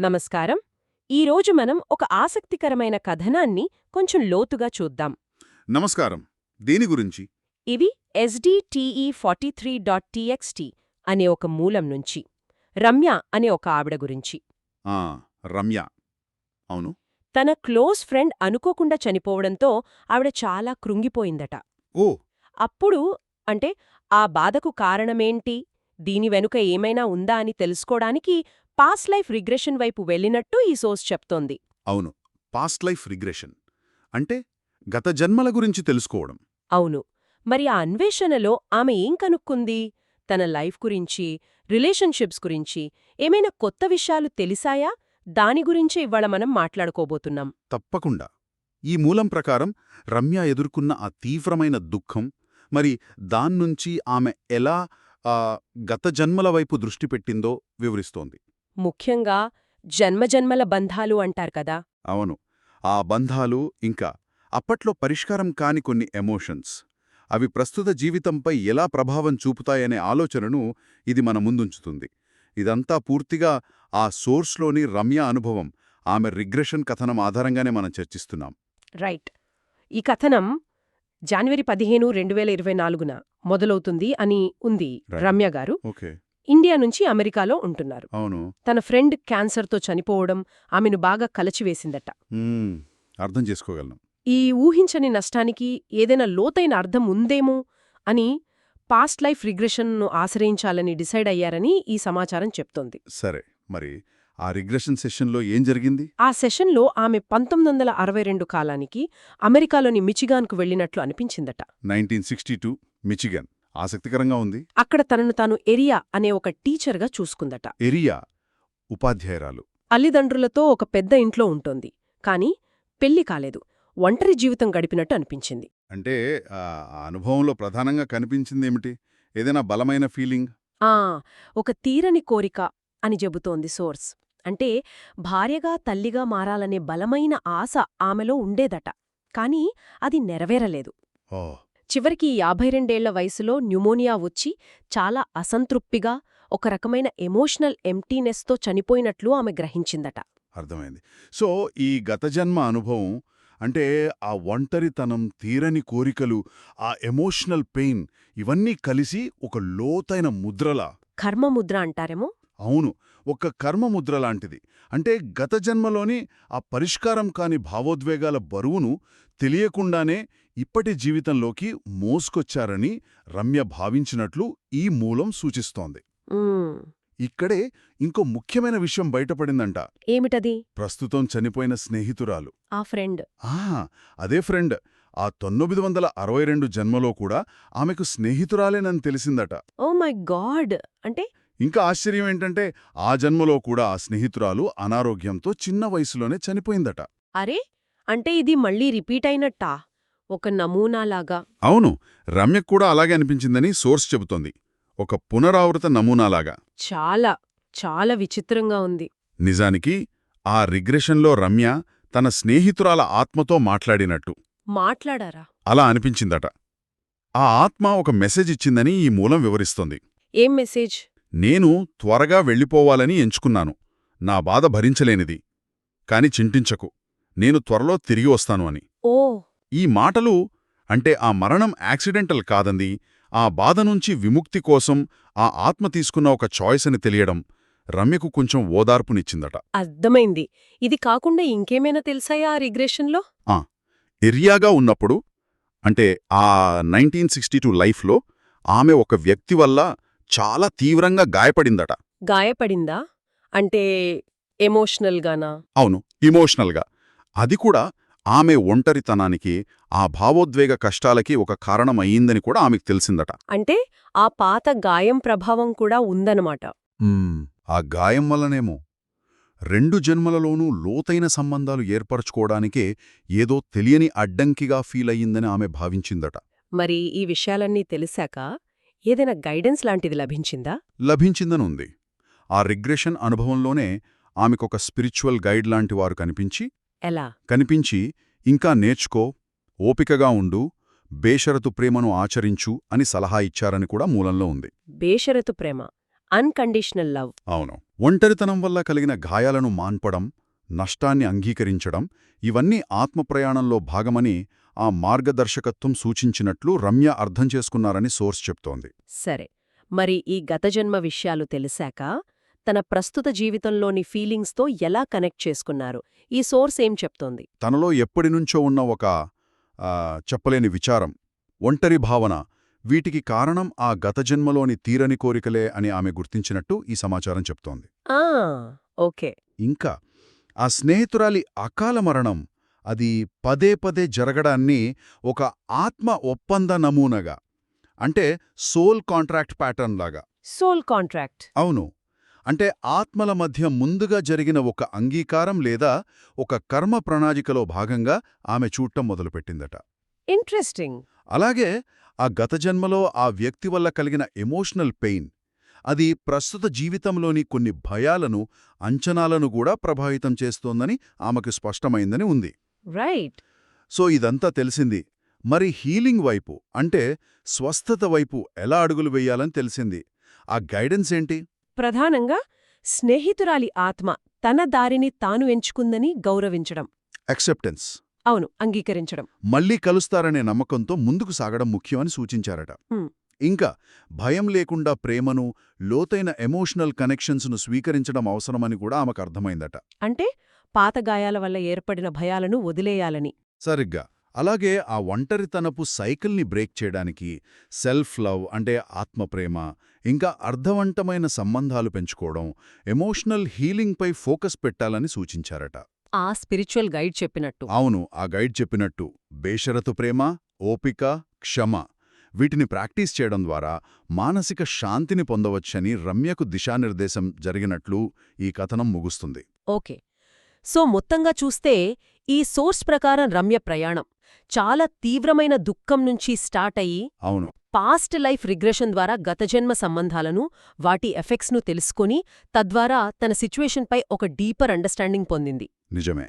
నమస్కారం. ఈరోజు మనం ఒక ఆసక్తికరమైన కథనాన్ని కొంచెం లోతుగా చూద్దాం. నమస్కారం. దేని గురించి? ఇవి SDTE forty three dot TXT అనే ఒక మూలం నుంచి. రమ్య అనే ఒక ఆవిడ గురించి. ఆ రమ్య. అవును. తన క్లోజ్ ఫ్రెండ్ అనుకోకుండా చనిపోవడంతో ఆవిడ చాలా కృంగిపోయిందట. ఓ! అప్పుడు అంటే ఆ బాధకు కారణమేంటి? దీని వెనుక ఏమైనా ఉందా అని తెలుసుకోవడానికి పాస్ట్ లైఫ్ రిగ్రెషన్ వైపు వెళ్ళినట్టు ఈ సోర్స్ చెప్తోంది. అవును. Past life regression. అంటే గత జన్మల గురించి తెలుసుకోవడం. అవును. మరి ఆ అన్వేషణలో ఆమె ఏం కనుక్కుంది? తన లైఫ్ గురించి రిలేషన్షిప్స్ గురించి ఏమైనా కొత్త విషయాలు తెలిసాయా? దాని గురించే ఇవాళ మనం మాట్లాడుకోబోతున్నాం. తప్పకుండా. ఈ మూలం ప్రకారం రమ్య ఎదుర్కొన్న ఆ తీవ్రమైన దుఃఖం మరి దాన్నుంచి ఆమె ఎలా గత జన్మల వైపు దృష్టి పెట్టిందో వివరిస్తోంది. ముఖ్యంగా జన్మజన్మల బంధాలు అంటారు కదా. అవును. ఆ బంధాలు ఇంకా అప్పట్లో పరిష్కారం కాని కొన్ని ఎమోషన్స్. అవి ప్రస్తుత జీవితంపై ఎలా ప్రభావం చూపుతాయనే ఆలోచనను ఇది మన ముందుంచుతుంది. ఇదంతా పూర్తిగా ఆ సోర్స్లోని రమ్య అనుభవం ఆమె రిగ్రెషన్ కథనం ఆధారంగానే మనం చర్చిస్తున్నాం. రైట్. ఈ కథనం జనవరి పదిహేను రెండు వేల ఇరవై నాలుగున మొదలవుతుంది అని ఉంది. రమ్య గారు. ఓకే. ఇండియా నుంచి అమెరికాలో ఉంటున్నారు. అవును. తన ఫ్రెండ్ క్యాన్సర్తో చనిపోవడం ఆమెను బాగా కలచివేసిందట. అర్థం చేసుకోగలను. ఈ ఊహించని నష్టానికి ఏదైనా లోతైన అర్థం ఉందేమో అని పాస్ట్ లైఫ్ రిగ్రెషన్ను ఆశ్రయించాలని డిసైడ్ అయ్యారని ఈ సమాచారం చెప్తోంది. సరే. మరి ఆ రిగ్రెషన్ సెషన్లో ఏం జరిగింది? ఆ సెషన్లో ఆమె పంతొమ్మిది వందల అరవై రెండు కాలానికి అమెరికాలోని మిచిగాన్కు వెళ్ళినట్లు అనిపించిందట. Nineteen sixty two Michigan. ఆసక్తికరంగా ఉంది. అక్కడ తనను తాను ఎరియా అనే ఒక టీచర్గా చూసుకుందట. ఎరియా ఉపాధ్యాయురాలు. తల్లిదండ్రులతో ఒక పెద్ద ఇంట్లో ఉంటోంది. కాని పెళ్ళి కాలేదు. ఒంటరి జీవితం గడిపినట్టు అనిపించింది. అంటే అనుభవంలో ప్రధానంగా కనిపించింది ఏమిటి ఏదైనా బలమైన ఫీలింగ్? ఆ ఒక తీరని కోరిక అని చెబుతోంది సోర్స్. అంటే భార్యగా తల్లిగా మారాలనే బలమైన ఆశ ఆమెలో ఉండేదట. కాని అది నెరవేరలేదు. ఓ చివరికి యాభై రెండేళ్ళ వయసులో న్యూమోనియా వచ్చి చాలా అసంతృప్తిగా ఒక రకమైన ఎమోషనల్ ఎంటీనెస్తో చనిపోయినట్లు ఆమె గ్రహించిందట. అర్థమైంది. సో ఈ గత జన్మ అనుభవం అంటే ఆ ఒంటరితనం తీరని కోరికలు ఆ ఎమోషనల్ పెయిన్ ఇవన్నీ కలిసి ఒక లోతైన ముద్రలా కర్మముద్ర అంటారేమో? అవును. ఒక కర్మముద్ర లాంటిది. అంటే గత జన్మలోని ఆ పరిష్కారం కాని భావోద్వేగాల బరువును తెలియకుండానే ఇప్పటి జీవితంలోకి మోసుకొచ్చారని రమ్య భావించినట్లు ఈ మూలం సూచిస్తోంది. ఇక్కడే ఇంకో ముఖ్యమైన విషయం బయటపడిందంట. ఏమిటది? ప్రస్తుతం చనిపోయిన స్నేహితురాలు. ఆ ఫ్రెండ్. ఆ అదే ఫ్రెండ్. ఆ తొమ్మిది వందల అరవై రెండు జన్మలో కూడా ఆమెకు స్నేహితురాలేనని తెలిసిందట. Oh my God! అంటే ఇంకా ఆశ్చర్యం ఏంటంటే ఆ జన్మలో కూడా ఆ స్నేహితురాలు అనారోగ్యంతో చిన్న వయసులోనే చనిపోయిందట. అరే! అంటే ఇది మళ్ళీ రిపీట్ అయినట్టా? ఒక నమూనాలాగా. అవును రమ్యకు కూడా అలాగే అనిపించిందని సోర్స్ చెబుతోంది. ఒక పునరావృత నమూనాలాగా. చాలా చాలా విచిత్రంగా ఉంది. నిజానికి ఆ రిగ్రెషన్లో రమ్య తన స్నేహితురాల ఆత్మతో మాట్లాడినట్టు. మాట్లాడారా? అలా అనిపించిందట. ఆ ఆత్మ ఒక మెసేజ్ ఇచ్చిందని ఈ మూలం వివరిస్తోంది. ఏం మెసేజ్? నేను త్వరగా వెళ్ళిపోవాలని ఎంచుకున్నాను. నా బాధ భరించలేనిది. కాని చింతించకు. నేను త్వరలో తిరిగి వస్తాను అని. ఓ. ఈ మాటలు అంటే ఆ మరణం యాక్సిడెంటల్ కాదంది ఆ బాధ నుంచి విముక్తి కోసం ఆ ఆత్మ తీసుకున్న ఒక చాయిస్ అని తెలియడం రమ్యకు కొంచెం ఓదార్పునిచ్చిందట. అర్థమైంది. ఇది కాకుండా ఇంకేమైనా తెలుసాయా ఆ రిగ్రెషన్లో? ఎరియాగా ఉన్నప్పుడు అంటే ఆ నైన్టీన్ సిక్స్టీ టూ లైఫ్లో ఆమె ఒక వ్యక్తి వల్ల చాలా తీవ్రంగా గాయపడిందట. గాయపడిందా? అంటే ఎమోషనల్గానా? అవును ఇమోషనల్గా. అది కూడా ఆమె ఒంటరితనానికి ఆ భావోద్వేగ కష్టాలకి ఒక కారణమయ్యిందని కూడా ఆమెకు తెలిసిందట. అంటే ఆ పాత గాయం ప్రభావం కూడా ఉందన్నమాట. మ్మ్, ఆ గాయం వల్లనేమో రెండు జన్మలలోనూ లోతైన సంబంధాలు ఏర్పరచుకోవడానికే ఏదో తెలియని అడ్డంకిగా ఫీల్ అయ్యిందని ఆమె భావించిందట. మరి ఈ విషయాలన్నీ తెలిసాక ఏదైనా గైడెన్స్ లాంటిది లభించిందా? లభించిందనుంది. ఆ రిగ్రెషన్ అనుభవంలోనే ఆమెకొక స్పిరిచువల్ గైడ్ లాంటి వారు కనిపించి ఎలా? కనిపించి ఇంకా నేర్చుకో ఓపికగా ఉండు బేషరతు ప్రేమను ఆచరించు అని సలహా ఇచ్చారని కూడా మూలంలో ఉంది. బేషరతు ప్రేమ అన్కండిషనల్ లవ్. అవును. ఒంటరితనం వల్ల కలిగిన గాయాలను మాన్పడం నష్టాన్ని అంగీకరించడం ఇవన్నీ ఆత్మప్రయాణంలో భాగమని ఆ మార్గదర్శకత్వం సూచించినట్లు రమ్య అర్థం చేసుకున్నారని సోర్స్ చెప్తోంది. సరే మరి ఈ గతజన్మ విషయాలు తెలిసాక తన ప్రస్తుత జీవితంలోని ఫీలింగ్స్తో ఎలా కనెక్ట్ చేసుకున్నారు? ఈ సోర్స్ ఏం చెప్తోంది? తనలో ఎప్పటినుంచో ఉన్న ఒక చెప్పలేని విచారం ఒంటరి భావన వీటికి కారణం ఆ గత జన్మలోని తీరని కోరికలే అని ఆమె గుర్తించినట్టు ఈ సమాచారం చెప్తోంది. ఓకే. ఇంకా ఆ స్నేహితురాలి అకాల మరణం అది పదే పదే జరగడాన్ని ఒక ఆత్మ ఒప్పంద నమూనగా అంటే సోల్ కాంట్రాక్ట్ ప్యాటర్న్ లాగా. Soul contract. అవును. అంటే ఆత్మల మధ్య ముందుగా జరిగిన ఒక అంగీకారం లేదా ఒక కర్మ ప్రణాళికలో భాగంగా ఆమె చూడటం మొదలుపెట్టిందట. ఇంట్రెస్టింగ్. అలాగే ఆ గత జన్మలో ఆ వ్యక్తి వల్ల కలిగిన ఎమోషనల్ పెయిన్ అది ప్రస్తుత జీవితంలోని కొన్ని భయాలను అంచనాలను కూడా ప్రభావితం చేస్తోందని ఆమెకు స్పష్టమైందని ఉంది. రైట్ సో ఇదంతా తెలిసింది. మరి హీలింగ్ వైపు అంటే స్వస్థత వైపు ఎలా అడుగులు వెయ్యాలని తెలిసింది? ఆ గైడెన్స్ ఏంటి? ప్రధానంగా స్నేహితురాలి ఆత్మ తన దారిని తాను ఎంచుకుందని గౌరవించడం. అక్సెప్టెన్స్ అవును అంగీకరించడం. మళ్ళీ కలుస్తారనే నమ్మకంతో ముందుకు సాగడం ముఖ్యమని సూచించారట. ఇంకా భయం లేకుండా ప్రేమను లోతైన ఎమోషనల్ కనెక్షన్స్ను స్వీకరించడం అవసరమని కూడా ఆమెకు అర్థమైందట. అంటే పాత గాయాల వల్ల ఏర్పడిన భయాలను వదిలేయాలని. సరిగ్గా. అలాగే ఆ ఒంటరితనపు సైకిల్ని బ్రేక్ చేయడానికి సెల్ఫ్ లవ్ అంటే ఆత్మప్రేమ ఇంకా అర్థవంతమైన సంబంధాలు పెంచుకోవడం ఎమోషనల్ హీలింగ్పై ఫోకస్ పెట్టాలని సూచించారట. ఆ స్పిరిచువల్ గైడ్ చెప్పినట్టు. అవును ఆ గైడ్ చెప్పినట్టు. బేషరతు ప్రేమ ఓపిక క్షమ. వీటిని ప్రాక్టీస్ చేయడం ద్వారా మానసిక శాంతిని పొందవచ్చని రమ్యకు దిశానిర్దేశం జరిగినట్లు ఈ కథనం ముగుస్తుంది. ఓకే. సో మొత్తంగా చూస్తే ఈ సోర్స్ ప్రకారం రమ్య ప్రయాణం. చాలా తీవ్రమైన దుఃఖం నుంచి స్టార్ట్ అయ్యి అవును. పాస్ట్ లైఫ్ రిగ్రెషన్ ద్వారా గతజన్మ సంబంధాలను వాటి ఎఫెక్ట్స్ను తెలుసుకొని తద్వారా తన సిచ్యువేషన్పై ఒక డీపర్ అండర్స్టాండింగ్ పొందింది. నిజమే.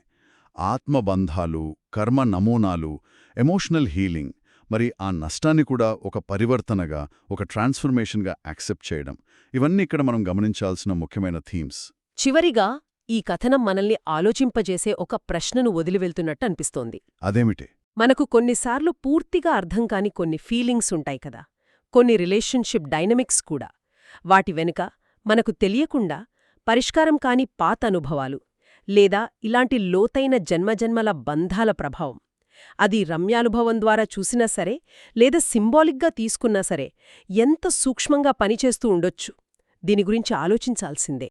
ఆత్మబంధాలు కర్మ నమూనాలు ఎమోషనల్ హీలింగ్ మరి ఆ నష్టాన్ని కూడా ఒక పరివర్తనగా ఒక ట్రాన్స్ఫర్మేషన్గా యాక్సెప్ట్ చేయడం. ఇవన్నీ ఇక్కడ మనం గమనించాల్సిన ముఖ్యమైన థీమ్స్. చివరిగా ఈ కథనం మనల్ని ఆలోచింపజేసే ఒక ప్రశ్నను వదిలివెళ్తున్నట్టు అనిపిస్తోంది. అదేమిటి? మనకు కొన్నిసార్లు పూర్తిగా అర్థం కాని కొన్ని ఫీలింగ్స్ ఉంటాయి కదా. కొన్ని రిలేషన్షిప్ డైనమిక్స్ కూడా. వాటి వెనుక మనకు తెలియకుండా పరిష్కారం కాని పాత అనుభవాలు లేదా ఇలాంటి లోతైన జన్మజన్మల బంధాల ప్రభావం. అది రమ్యానుభవం ద్వారా చూసినా సరే లేదా సింబాలిక్గా తీసుకున్నా సరే ఎంత సూక్ష్మంగా పనిచేస్తూ ఉండొచ్చు? దీని గురించి ఆలోచించాల్సిందే.